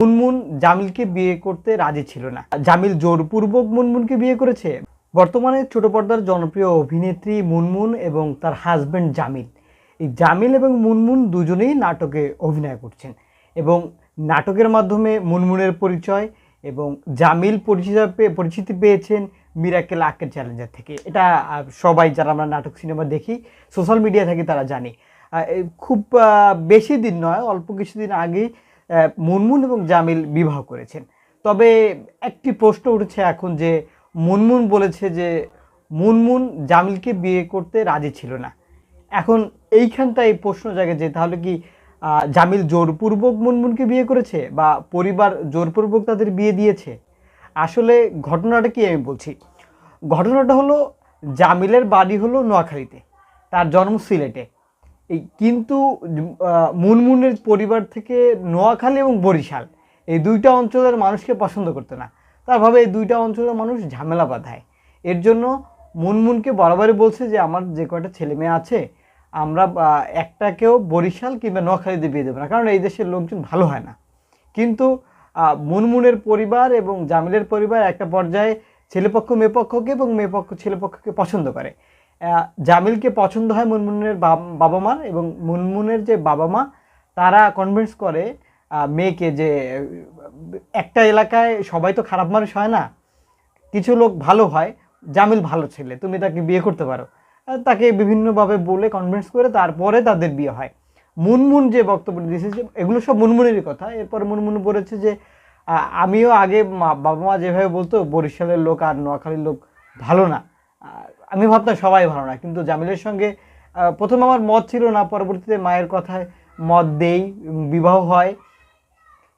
মুনমুন জামিলকে বিয়ে করতে রাজি ছিল না। জামিল জোরপূর্বক মুনমুনকে বিয়ে করেছে। বর্তমানে ছোট পর্দার জনপ্রিয় অভিনেত্রী মুনমুন এবং তার হাজবেন্ড জামিল। এই জামিল এবং মুনমুন দুজনেই নাটকে অভিনয় করছেন এবং নাটকের মাধ্যমে মুনমুনের পরিচয় এবং জামিল পরিচিত পরিচিতি পেয়েছেন মিরাকেল আকের চ্যালেঞ্জার থেকে। এটা সবাই যারা আমরা নাটক সিনেমা দেখি সোশ্যাল মিডিয়া থেকে তারা জানি। খুব বেশি দিন নয়, অল্প কিছুদিন আগেই মুনমুন এবং জামিল বিবাহ করেছেন। তবে একটি প্রশ্ন উঠেছে এখন যে, মুনমুন বলেছে যে, মুনমুন জামিলকে বিয়ে করতে রাজি ছিল না। এখন এইখানটায় প্রশ্ন জাগে যে, তাহলে কি জামিল জোরপূর্বক মুনমুনকে বিয়ে করেছে বা পরিবার জোরপূর্বক তাদের বিয়ে দিয়েছে? আসলে ঘটনাটা কি আমি বলছি? ঘটনাটা হলো, জামিলের বাড়ি হলো নোয়াখালীতে, তার জন্ম সিলেটে। এই কিন্তু মুনমুনের পরিবার থেকে নোয়াখালী এবং বরিশাল এই দুইটা অঞ্চলের মানুষকে পছন্দ করতো না। তার ভাবে এই দুইটা অঞ্চলের মানুষ ঝামেলা বাঁধায়। এর জন্য মুনমুনকে বরাবরই বলছে যে, আমার যে কয়টা ছেলে মেয়ে আছে, আমরা একটাকেও বরিশাল কিংবা নোয়াখালীতে বিয়ে দেবো না। কারণ এই দেশের লোকজন ভালো হয় না। কিন্তু মুনমুনের পরিবার এবং জামিলের পরিবার একটা পর্যায়ে ছেলেপক্ষ মেয়েপক্ষকে এবং মেয়েপক্ষ, ছেলেপক্ষকে পছন্দ করে। জামিলকে পছন্দ হয় মুনমুনের বাবা মার এবং মুনমুনের যে বাবা মা তারা কনভিন্স করে মেয়েকে যে, একটা এলাকায় সবাই তো খারাপ মানুষ হয় না। কিছু লোক ভালো হয়, জামিল ভালো ছেলে, তুমি তাকে বিয়ে করতে পারো। তাকে বিভিন্নভাবে বলে কনভিন্স করে তারপরে তাদের বিয়ে হয়। মুনমুন যে বক্তব্য দিয়েছে যে এগুলো সব মুনমুনেরই কথা। এরপর মুনমুন বলেছে যে আমিও আগে বাবা মা যেভাবে বলতো, বরিশালের লোক আর নোয়াখালীর লোক ভালো না। আমি ভাবতাম সবাই ভালো না, কিন্তু জামিলের সঙ্গে প্রথম আমার মত ছিল না, পরবর্তীতে মায়ের কথায় মত দেই, বিবাহ হয়।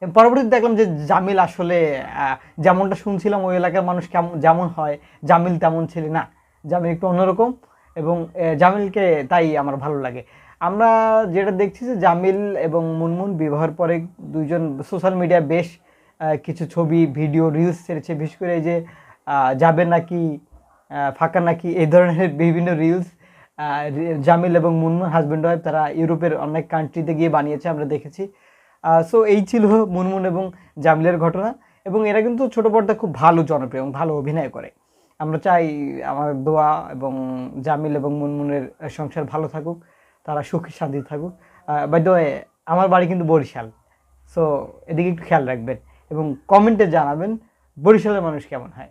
পরবর্তীতে দেখলাম যে জামিল আসলে যেমনটা শুনছিলাম ওই এলাকার মানুষ কেমন, যেমন হয়, জামিল তেমন ছেলে না। জামিল একটু অন্যরকম এবং জামিলকে তাই আমার ভালো লাগে। আমরা যেটা দেখছি যে জামিল এবং মুনমুন বিবাহের পরে দুইজন সোশ্যাল মিডিয়ায় বেশ কিছু ছবি ভিডিও রিলস ছেড়েছে। বিশেষ করে এই যে যাবে নাকি ফাঁকা নাকি এই ধরনের বিভিন্ন রিলস জামিল এবং মুনমুন হাজব্যান্ড ওয়াইফ তারা ইউরোপের অনেক কান্ট্রিতে গিয়ে বানিয়েছে, আমরা দেখেছি। সো এই ছিল মুনমুন এবং জামিলের ঘটনা এবং এরা কিন্তু ছোট পর্দা খুব ভালো জনপ্রিয় এবং ভালো অভিনয় করে। আমরা চাই আমার দোয়া এবং জামিল এবং মুনমুনের সংসার ভালো থাকুক, তারা সুখী শান্তি থাকুক। বাই দ্য আমার বাড়ি কিন্তু বরিশাল। সো এদিকে একটু খেয়াল রাখবেন এবং কমেন্টে জানাবেন বরিশালের মানুষ কেমন হয়।